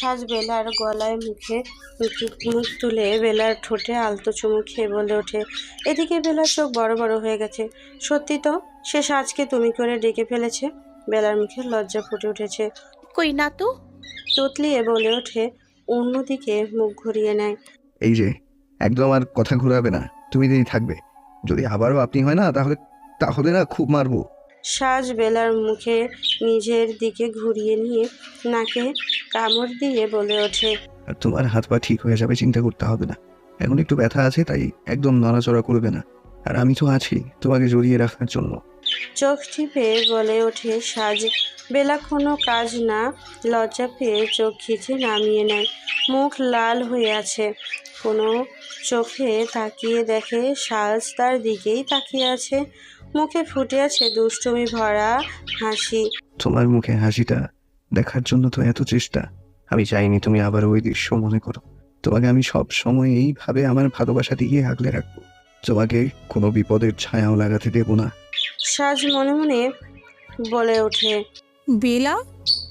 সাজ বেলার গলায় মুখে মুখ- মুখ তুলে বেলার ঠোঁটে আলতো চুমু খেয়ে বলে ওঠে এদিকে বেলার চোখ বড় বড় হয়ে গেছে। সত্যি তো সে সাজকে তুমি করে ডেকে ফেলেছে? বেলার মুখে লজ্জা ফুটে উঠেছে। কই না তো? তুতলিয়ে বলে ওঠে অন্যদিকে মুখ ঘুরিয়ে নেয়। এই যে একদম আর কথা ঘুরাবে না তুমি যদি থাকবে। যদি আবারও আপনি হয় না তাহলে তাহলে না খুব মারবো। সাজ বেলার মুখে নিজের দিকে ঘুরিয়ে নিয়ে নাকে কামড় দিয়ে বলে ওঠে। আর তোমার হাত পা ঠিক হয়ে যাবে চিন্তা করতে হবে না। এখন একটু ব্যথা আছে তাই একদম নড়াচড়া করবে না। আর আমি তো আছি তোমাকে জড়িয়ে রাখার জন্য। চোখ টিপে বলে ওঠে সাজ বেলা কোনো কাজ না লজ্জা পেয়ে চোখ খিচে নামিয়ে নেয়। মুখ লাল হয়ে আছে। কোনো চোখে তাকিয়ে দেখে সাজ তার দিকেই তাকিয়ে আছে। মুখে ফুটে আছে দুষ্টুমি ভরা হাসি। তোমার মুখে হাসিটা দেখার জন্য তো এত চেষ্টা। আমি চাইনি তুমি আবার ওই দৃশ্য মনে করো। তোমাকে আমি সব সময় এইভাবে আমার ভালোবাসা দিয়ে আগলে রাখব। তোমাকে কোনো বিপদের ছায়াও লাগাতে দেবো না। সাজ মনে মনে বলে ওঠে। বেলা?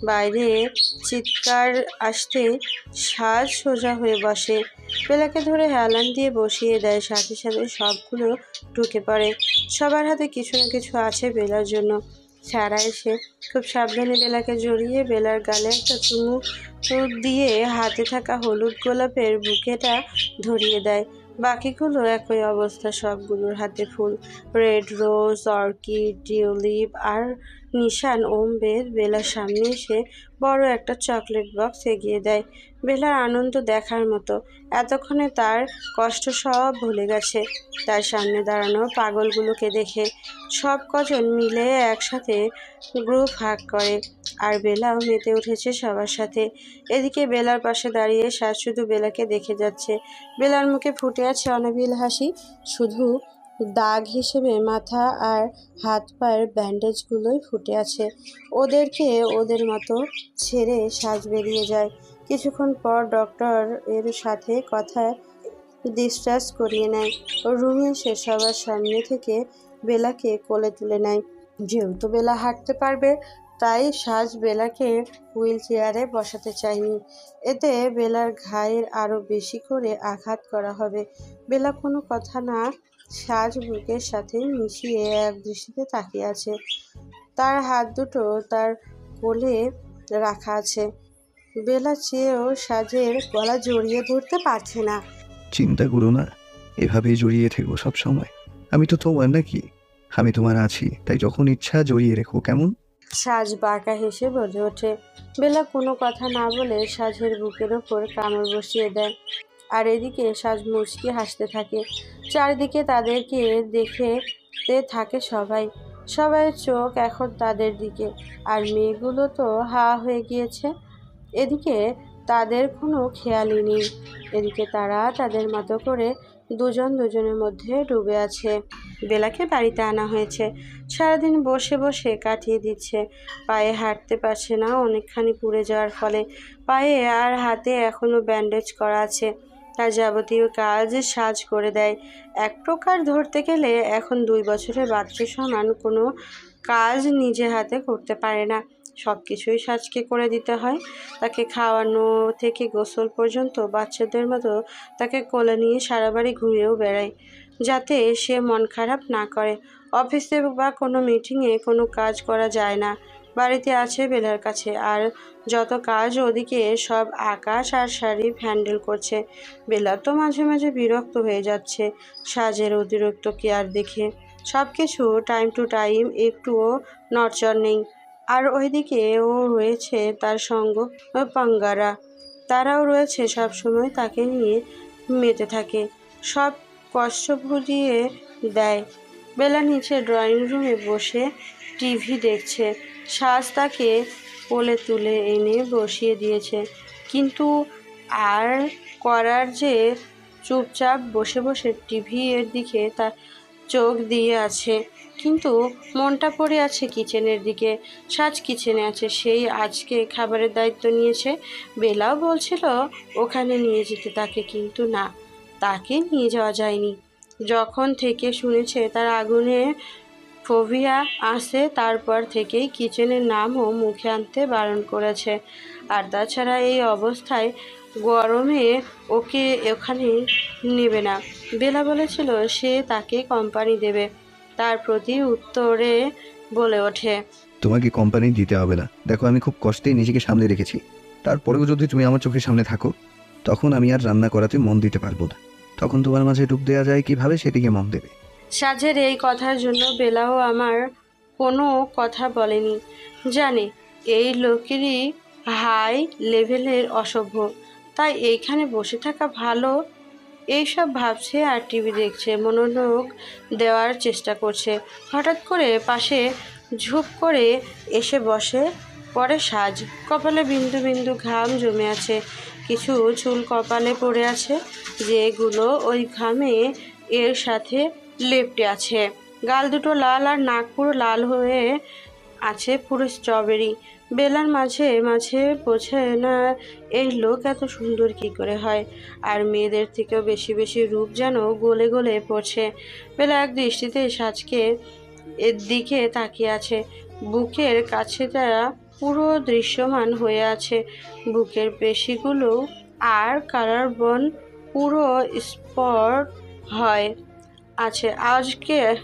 বাইরে চিৎকার আসতে সাজ সোজা হয়ে বসে। বেলাকে ধরে হেলান দিয়ে বসিয়ে দেয় সাথে সাথে সবগুলো ঢুকে পড়ে। সবার হাতে কিছু না কিছু আছে বেলার জন্য। সারা এসে খুব সাবধানে বেলাকে জড়িয়ে বেলার গালে একটা চুমু দিয়ে হাতে থাকা হলুদ গোলাপের বুকেটা ধরিয়ে দেয়। বাকিগুলো একই অবস্থা, সবগুলোর হাতে ফুল। রেড রোজ, অর্কিড, টিউলিপ আর নিশান ওমবেদ বেলার সামনে এসে বড় একটা চকলেট বক্স এগিয়ে দেয়। বেলার আনন্দ দেখার মতো। এতক্ষণে তার কষ্ট সব ভুলে গেছে। তার সামনে দাঁড়ানো পাগলগুলোকে দেখে সব কজন মিলে একসাথে গ্রুপ হাক করে আর বেলাও মেতে উঠেছে সবার সাথে। এদিকে বেলার পাশে দাঁড়িয়ে সাজ শুধু বেলাকে দেখে যাচ্ছে। বেলার মুখে ফুটে আছে অনাবিল হাসি। শুধু দাগ হিসেবে মাথা আর হাত পায়ের ব্যান্ডেজগুলোই ফুটে আছে। ওদেরকে ওদের মতো ছেড়ে সাজ বেরিয়ে যায়। কিছুক্ষণ পর ডক্টর এর সাথে কথা ডিসচার্জ করিয়ে নেয়। রুমে সে সবার সামনে থেকে বেলাকে কোলে তুলে নেয়। যেহেতু বেলা হাঁটতে পারবে, তাই সাজ বেলাকে হুইল চেয়ারে বসাতে চায়নি এতে বেলার ঘায়ের আরও বেশি করে আঘাত করা হবে। বেলা কোনো কথা না সাজ বুকের সাথে মিশিয়ে এক দৃষ্টিতে তাকিয়ে আছে। তার হাত দুটো তার কোলে রাখা আছে। বেলা চেয়েও সাজের গলা জড়িয়ে ধরতে পারছে না। চিন্তা করো না এভাবেই জড়িয়ে থেকো সব সময়। আমি তো তোমার নাকি আমি তোমার আছি তাই যখন ইচ্ছা জড়িয়ে রেখো কেমন? সাজ বাঁকা হেসে বলে ওঠে। বেলা কোনো কথা না বলে সাজের বুকের ওপর কামড় বসিয়ে দেয়। আর এদিকে সাজ মুচকি হাসতে থাকে। চারিদিকে তাদেরকে দেখে থাকে সবাই। সবাই চোখ এখন তাদের দিকে। আর মেয়েগুলো তো হা হয়ে গিয়েছে। এদিকে তাদের কোনো খেয়ালই নেই। এদিকে তারা তাদের মতো করে দুজন দুজনের মধ্যে ডুবে আছে। বেলাকে বাড়িতে আনা হয়েছে। সারাদিন বসে বসে কাটিয়ে দিচ্ছে। পায়ে হাঁটতে পারছে না, অনেকখানি পুড়ে যাওয়ার ফলে। পায়ে আর হাতে এখনও ব্যান্ডেজ করা আছে। তার যাবতীয় কাজ সাজ করে দেয়। এক প্রকার ধরতে গেলে এখন দুই বছরের বাচ্চা সমান কোনো কাজ নিজে হাতে করতে পারে না। সব কিছুই সাজকে করে দিতে হয়। তাকে খাওয়ানো থেকে গোসল পর্যন্ত বাচ্চাদের মতো তাকে কোলে নিয়ে সারা বাড়ি ঘুরেও বেড়ায়, যাতে সে মন খারাপ না করে। অফিসে বা কোনো মিটিংয়ে কোনো কাজ করা যায় না। বাড়িতে আছে বেলার কাছে। আর যত কাজ ওদিকে, সব আকাশ আর শাড়ি হ্যান্ডেল করছে। বেলা তো মাঝে মাঝে বিরক্ত হয়ে যাচ্ছে সাজের অতিরিক্ত কেয়ার দেখে। সব কিছু টাইম টু টাইম একটুও নড়চড় নেই। আর ওইদিকে ও রয়েছে তার সঙ্গ পাঙ্গারা। তারাও রয়েছে সব সময় তাকে নিয়ে মেতে থাকে। সব কষ্ট ভুলিয়ে দেয়। বেলা নিচে ড্রয়িং রুমে বসে টিভি দেখছে। সাজ তাকে কোলে তুলে এনে বসিয়ে দিয়েছে। কিন্তু আর করার যে চুপচাপ বসে বসে টিভি এর দিকে তার চোখ দিয়ে আছে। কিন্তু মনটা পড়ে আছে কিচেনের দিকে। সাজ কিচেনে আছে, সেই আজকে খাবারের দায়িত্ব নিয়েছে। বেলাও বলছিল ওখানে নিয়ে যেতে, তাকে কিন্তু না, তাকে নিয়ে যাওয়া যায়নি। যখন থেকে শুনেছে তার আগুনে ফোভিয়া আসে, তারপর থেকেই কিচেনের নামও মুখে আনতে বারণ করেছে। আর তাছাড়া এই অবস্থায় গরমে ওকে ওখানে নেবে না। বেলা বলেছিল, সে তাকে কোম্পানি দেবে। তার প্রতি উত্তরে বলে ওঠে, তোমাকে কোম্পানি দিতে হবে না। দেখো, আমি খুব কষ্টেই নিজেকে সামনে রেখেছি। তারপরেও যদি তুমি আমার চোখের সামনে থাকো, তখন আমি আর রান্না করাতে মন দিতে পারব না। তখন তোমার মাঝে ডুব দেওয়া যায় কীভাবে সেদিকে মন দেবে। সাজের এই কথার জন্য বেলাও আমার কোনো কথা বলেনি। জানে, এই লোকেরই হাই লেভেলের অসভ্য। তাই এইখানে বসে থাকা ভালো, এইসব ভাবছে আর টিভি দেখছে, মনোযোগ দেওয়ার চেষ্টা করছে। হঠাৎ করে পাশে ঝুপ করে এসে বসে, পরে সাজ। কপালে বিন্দু বিন্দু ঘাম জমে আছে। কিছু চুল কপালে পড়ে আছে, যেগুলো ওই ঘামে এর সাথে লেপটে আছে। গাল দুটো লাল আর নাক পুরো লাল হয়ে আছে পুরো স্ট্রবেরি। বেলার মাঝে মাঝে বোঝে না, এই লোক এত সুন্দর কি করে হয়? আর মেয়েদের থেকেও বেশি বেশি রূপ যেন গলে গলে পড়ছে। বেলা এক দৃষ্টিতে সাজকে এর দিকে তাকিয়ে আছে। বুকের কাছে তারা পুরো দৃশ্যমান হয়ে আছে। বুকের পেশিগুলো আর কালার বন পুরো স্পট হয়। আছে। আজকে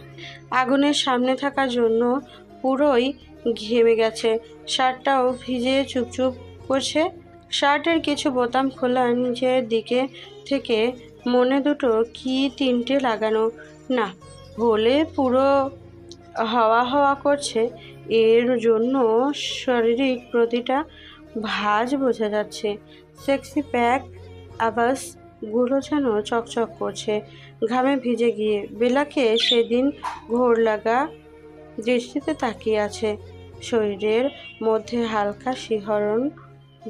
আগুনের সামনে থাকার জন্য পুরোই ঘেমে গেছে। শার্টটাও ভিজে চুপচুপ করছে। শার্টের কিছু বোতাম খোলা নিচের দিকে থেকে। মনে দুটো কি তিনটে লাগানো। না হলে পুরো হাওয়া হাওয়া করছে। এর জন্য শারীরিক প্রতিটা ভাজ বোঝা যাচ্ছে। সেক্সি প্যাক, আবাস, গুলো যেন চকচক করছে। ঘামে ভিজে গিয়ে বেলাকে সেদিন ঘোর লাগা দৃষ্টিতে তাকিয়ে আছে। শরীরের মধ্যে হালকা শিহরণ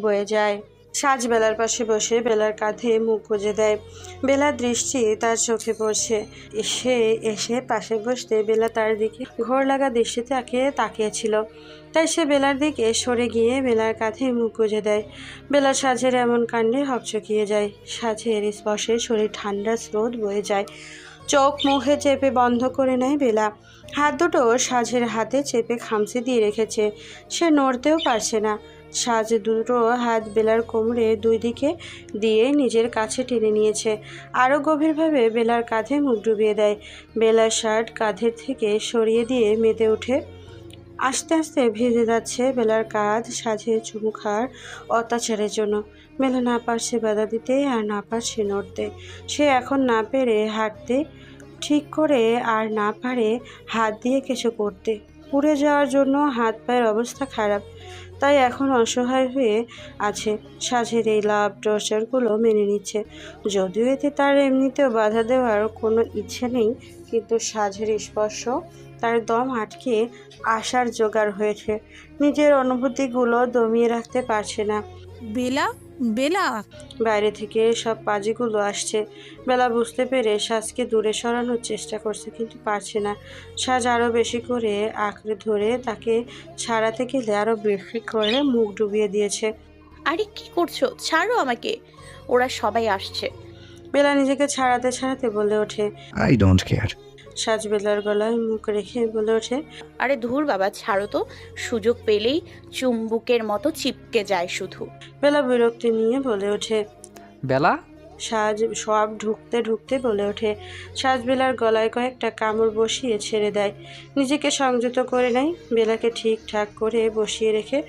বয়ে যায়। সাজ বেলার পাশে বসে বেলার কাঁধে মুখ গুজে দেয়। বেলার দৃষ্টি তার চোখে পড়ছে। সে এসে পাশে বসতে বেলা তার দিকে ঘোর লাগা দৃষ্টিতে তাকে তাকিয়েছিল। তাই সে বেলার দিকে সরে গিয়ে বেলার কাঁধে মুখ গুজে দেয়। বেলা সাজের এমন কাণ্ডে হকচকিয়ে যায়। সাজের স্পর্শে শরীর ঠান্ডা, স্রোত বয়ে যায়। চোখ মুখে চেপে বন্ধ করে নেয় বেলা। হাত দুটো সাজের হাতে চেপে খামচে দিয়ে রেখেছে। সে নড়তেও পারছে না। সাজ দুটো হাত বেলার কোমরে দুই দিকে দিয়ে নিজের কাছে টেনে নিয়েছে। আরও গভীরভাবে বেলার কাঁধে মুখ ডুবিয়ে দেয়। বেলার শার্ট কাঁধের থেকে সরিয়ে দিয়ে মেতে ওঠে। আস্তে আস্তে ভেজে যাচ্ছে বেলার কাঁধ, সাজে চুমু খাওয়ার অত্যাচারের জন্য। বেলা না পারছে বাধা দিতে আর না পারছে নড়তে। সে এখন না পেরে হাঁটতে, ঠিক করে আর না পারে হাত দিয়ে কিছু করতে। পুড়ে যাওয়ার জন্য হাত পায়ের অবস্থা খারাপ। তাই এখন অসহায় হয়ে আছে। সাজের এই লাভ টর্চারগুলো মেনে নিচ্ছে। যদিও এতে তার এমনিতেও বাধা দেওয়ার কোনো ইচ্ছে নেই, কিন্তু সাজের স্পর্শ তার দম আটকে আসার জোগাড় হয়েছে। নিজের অনুভূতিগুলো দমিয়ে রাখতে পারছে না। বেলা বেলা? বাইরে থেকে সব পাজিগুলো আসছে। বেলা বুঝতে পেরে সাজকে দূরে সরানোর চেষ্টা করছে কিন্তু পারছে না। সাজ আরও বেশি করে আঁকড়ে ধরে তাকে ছাড়াতে গেলে আরও বেশি করে মুখ ডুবিয়ে দিয়েছে। আরে কি করছ? ছাড়ো আমাকে। ওরা সবাই আসছে। বেলা নিজেকে ছাড়াতে ছাড়াতে বলে ওঠে। আই ডোন্ট কেয়ার সাজ বেলার গলায় মুখ রেখে বলে ওঠে আরে ধুর বাবা ছাড়ো তো। সুযোগ পেলেই চুম্বুকের মতো চিপকে যায় শুধু। বেলা বিরক্তি নিয়ে বলে ওঠে বেলা? সাজ সব ঢুকতে ঢুকতে বলে ওঠে সাজবেলার গলায় কয়েকটা কামড় বসিয়ে ছেড়ে দেয়। নিজেকে সংযত করে নেয় বেলাকে ঠিকঠাক করে বসিয়ে রেখে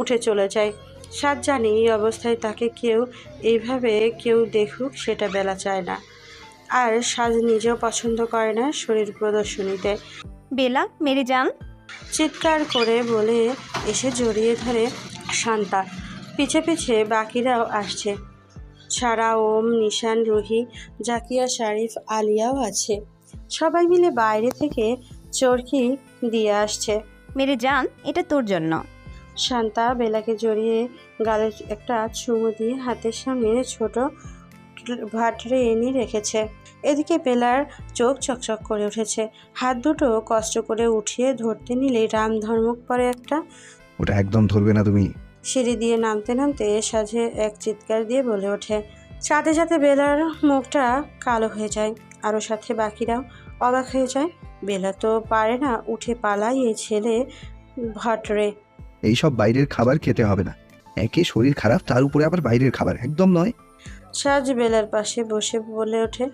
উঠে চলে যায়। সাজ জানি এই অবস্থায় তাকে কেউ এইভাবে কেউ দেখুক সেটা বেলা চায় না। আর সাজ নিজেও পছন্দ করে না শরীর প্রদর্শনীতে। বেলা মেরে যান। চিৎকার করে বলে এসে জড়িয়ে ধরে শান্তা। পিছে পিছে বাকিরাও আসছে। সারা ওম নিশান রুহি জাকিয়া শারিফ আলিয়াও আছে। সবাই মিলে বাইরে থেকে চরকি দিয়ে আসছে। মেরে যান এটা তোর জন্য। শান্তা বেলাকে জড়িয়ে গালে একটা চুমু দিয়ে হাতের সামনে ছোট ভাটরে এনে রেখেছে। এদিকে বেলার চোখ চকচক করে উঠেছে। হাত দুটো কষ্ট করে উঠিয়ে ধরতে নিলে রাম ধর্মক পরে একটা ওটা একদম ধরবে না তুমি। সিঁড়ি দিয়ে নামতে নামতে সাজে এক চিৎকার দিয়ে বলে ওঠে। সাথে সাথে বেলার মুখটা কালো হয়ে যায়। আরও সাথে বাকিরাও অবাক হয়ে যায়। বেলা তো পারে না উঠে পালাই এই ছেলে ভটরে এইসব বাইরের খাবার খেতে হবে না। একে শরীর খারাপ তার উপরে আবার বাইরের খাবার। একদম নয়। সাজ বেলার পাশে বসে বলে ওঠে।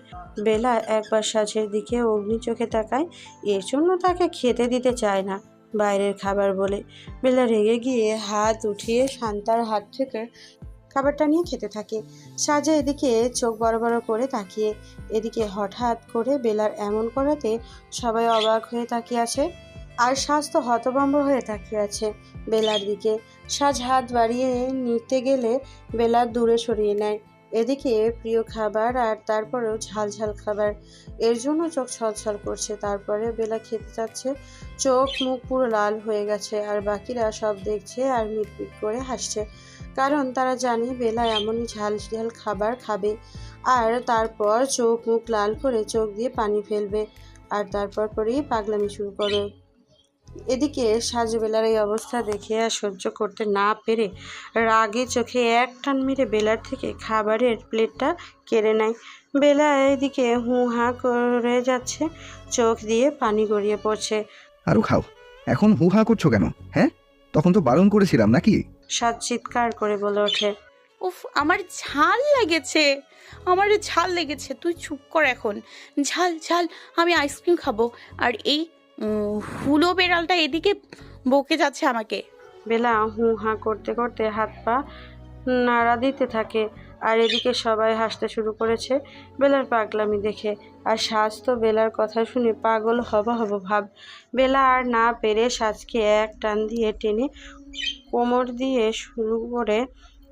বেলা একবার সাজের দিকে অগ্নি চোখে তাকায়, এর জন্য তাকে খেতে দিতে চায় না, বাইরের খাবার বলে। বেলা রেগে গিয়ে হাত উঠিয়ে শান্তার হাত থেকে খাবারটা নিয়ে খেতে থাকে। সাজে এদিকে চোখ বড় বড় করে তাকিয়ে, এদিকে হঠাৎ করে বেলার এমন করাতে সবাই অবাক হয়ে তাকিয়ে আছে। আর সাজ তো হতভম্ব হয়ে তাকিয়ে আছে বেলার দিকে। সাজ হাত বাড়িয়ে নিতে গেলে বেলা দূরে সরিয়ে নেয়। এদিকে প্রিয় খাবার আর তারপরেও ঝাল ঝাল খাবার। এর জন্য চোখ ছলছল করছে। তারপরে বেলা খেতে যাচ্ছে চোখ মুখ পুরো লাল হয়ে গেছে আর বাকিরা সব দেখছে আর মিটমিট করে হাসছে। কারণ তারা জানে বেলা এমনই ঝাল ঝাল খাবার খাবে। আর তারপর চোখ মুখ লাল করে চোখ দিয়ে পানি ফেলবে। আর তারপর পরেই পাগলামি শুরু করবে। এদিকে সাজবেলার এই অবস্থা দেখে আর সহ্য করতে না পেরে রাগে চোখে এক টান মেরে বেলার থেকে খাবারের প্লেটটা কেড়ে নেয়। বেলা এদিকে হু হা করে যাচ্ছে চোখ দিয়ে পানি গড়িয়ে পড়ছে। আরও খাও এখন হু হা করছ কেন হ্যাঁ? তখন তো বারণ করেছিলাম নাকি? সাজ চিৎকার করে বলে ওঠে। উফ আমার ঝাল লেগেছে আমার ঝাল লেগেছে তুই চুপ কর এখন। ঝাল ঝাল আমি আইসক্রিম খাব আর এই হুলো বেড়ালটা এদিকে বকে যাচ্ছে আমাকে। বেলা হু হা করতে করতে হাত পা নাড়া দিতে থাকে, আর এদিকে সবাই হাসতে শুরু করেছে বেলার পাগলামি দেখে। আর সাজ তো বেলার কথা শুনে পাগল হব হব ভাব। বেলা আর না পেরে সাজকে এক টান দিয়ে টেনে কোমর দিয়ে শুরু করে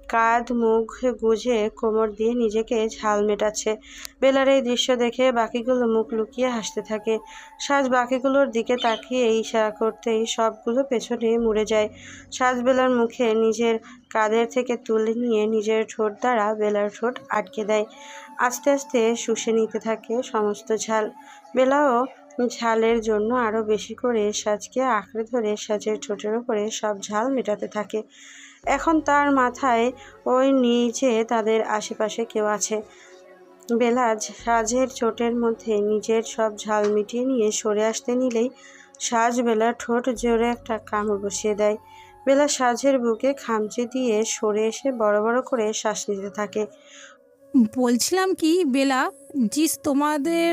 কাঁধ, মুখ গুজে কোমর দিয়ে নিজেকে ঝাল মেটাচ্ছে। বেলার এই দৃশ্য দেখে বাকিগুলো মুখ লুকিয়ে হাসতে থাকে। সাজ বাকিগুলোর দিকে তাকিয়ে ইশারা করতেই সবগুলো পেছনে মুড়ে যায়। সাজ বেলার মুখে নিজের কাঁধের থেকে তুলে নিয়ে নিজের ঠোঁট দ্বারা বেলার ঠোঁট আটকে দেয়। আস্তে আস্তে শুষে নিতে থাকে সমস্ত ঝাল। বেলাও ঝালের জন্য আরও বেশি করে সাজকে আঁকড়ে ধরে সাজের ঠোঁটের ওপরে সব ঝাল মেটাতে থাকে। এখন তার মাথায় ওই নিচে তাদের আশেপাশে কেউ আছে। বেলা সাজের চোটের মধ্যে নিজের সব ঝাল মিটিয়ে নিয়ে সরে আসতে নিলেই সাজ বেলার ঠোঁট জোরে একটা কামড় বসিয়ে দেয়। বেলা সাজের বুকে খামচে দিয়ে সরে এসে বড় বড় করে শ্বাস নিতে থাকে। বলছিলাম কি বেলা জিস তোমাদের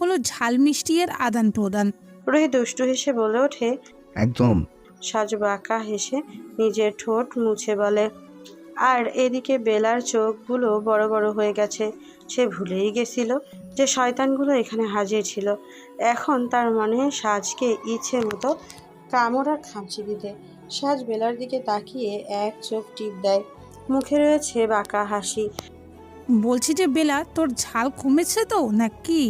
হলো ঝাল মিষ্টি এর আদান প্রদান। রোহি দুষ্টু হেসে বলে ওঠে একদম। সাজ বাঁকা হেসে নিজের ঠোঁট মুছে বলে। আর এদিকে বেলার চোখগুলো বড় বড় হয়ে গেছে। সে ভুলেই গেছিল যে শয়তানগুলো এখানে হাজির ছিল। এখন তার মনে সাজকে ইচ্ছে মতো কামড় আর খামচি দিতে। সাজ বেলার দিকে তাকিয়ে এক চোখ টিপ দেয়। মুখে রয়েছে বাঁকা হাসি। বলছি যে বেলা তোর ঝাল কমেছে তো নাকি?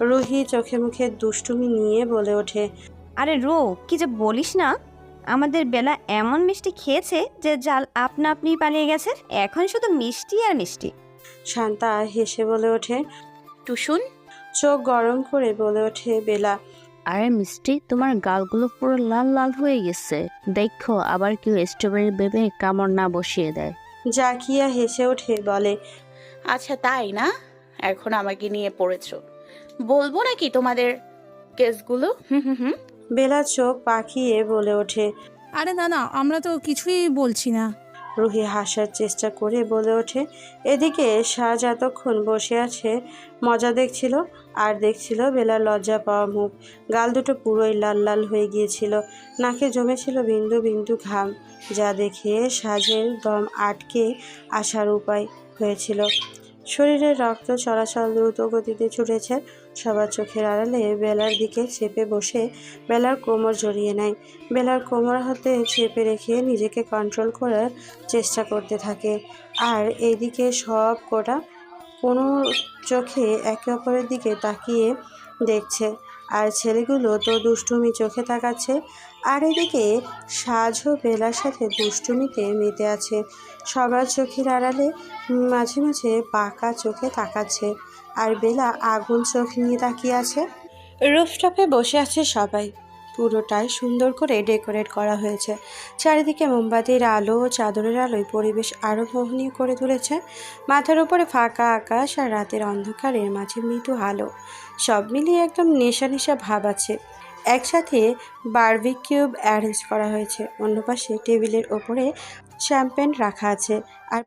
রুহি চোখে মুখে দুষ্টুমি নিয়ে বলে ওঠে আরে রো কি যে বলিস না। আমাদের বেলা এমন মিষ্টি খেয়েছে যে জাল আপনা আপনি পালিয়ে গেছে এখন শুধু মিষ্টি আর মিষ্টি। শান্তা হেসে বলে ওঠে টুসুন? চোখ গরম করে বলে ওঠে বেলা আরে মিষ্টি তোমার গালগুলো পুরো লাল লাল হয়ে গেছে। দেখো আবার কেউ স্ট্রবেরি বেবে কামড় না বসিয়ে দেয়। জাকিয়া হেসে ওঠে বলে আচ্ছা তাই না? এখন আমাকে নিয়ে পড়েছো। বলব নাকি তোমাদের কেসগুলো? হুম হুম হুম। বেলা চোখ পাখিয়ে বলে ওঠে আরে না না আমরা তো কিছুই বলছি না। রুহি হাসার চেষ্টা করে বলে ওঠে এদিকে সাজ এতক্ষণ বসে আছে মজা দেখছিল আর দেখছিল বেলার লজ্জা পাওয়া মুখ গাল দুটো পুরোই লাল লাল হয়ে গিয়েছিল নাকে জমেছিল বিন্দু বিন্দু ঘাম যা দেখে সাজের দম আটকে আসার উপায় হয়েছিল। শরীরের রক্ত চলাচল দ্রুত গতিতে ছুটেছে। সবার চোখের আড়ালে বেলার দিকে চেপে বসে বেলার কোমর জড়িয়ে নেয়। বেলার কোমর হাতে চেপে রেখে নিজেকে কন্ট্রোল করার চেষ্টা করতে থাকে। আর এইদিকে সব কটা কোনো চোখে একে অপরের দিকে তাকিয়ে দেখছে। আর ছেলেগুলো তো দুষ্টুমি চোখে তাকাচ্ছে। আর এদিকে সাজও বেলার সাথে দুষ্টুমিতে মেতে আছে। সবার চোখের আড়ালে মাঝে মাঝে পাকা চোখে তাকাচ্ছে। আর বেলা আগুন চোখ নিয়ে তাকিয়ে আছে। রুফটপে বসে আছে সবাই। পুরোটাই সুন্দর করে ডেকোরেট করা হয়েছে। চারিদিকে মোমবাতির আলো ও চাদরের আলোয় পরিবেশ আরও মোহনীয় করে তুলেছে। মাথার উপরে ফাঁকা আকাশ আর রাতের অন্ধকারের মাঝে মৃদু আলো। সব মিলিয়ে একদম নেশা নেশা ভাব আছে। একসাথে বারবিকিউব অ্যারেঞ্জ করা হয়েছে। অন্য পাশে টেবিলের ওপরে শ্যাম্পেন রাখা আছে। আর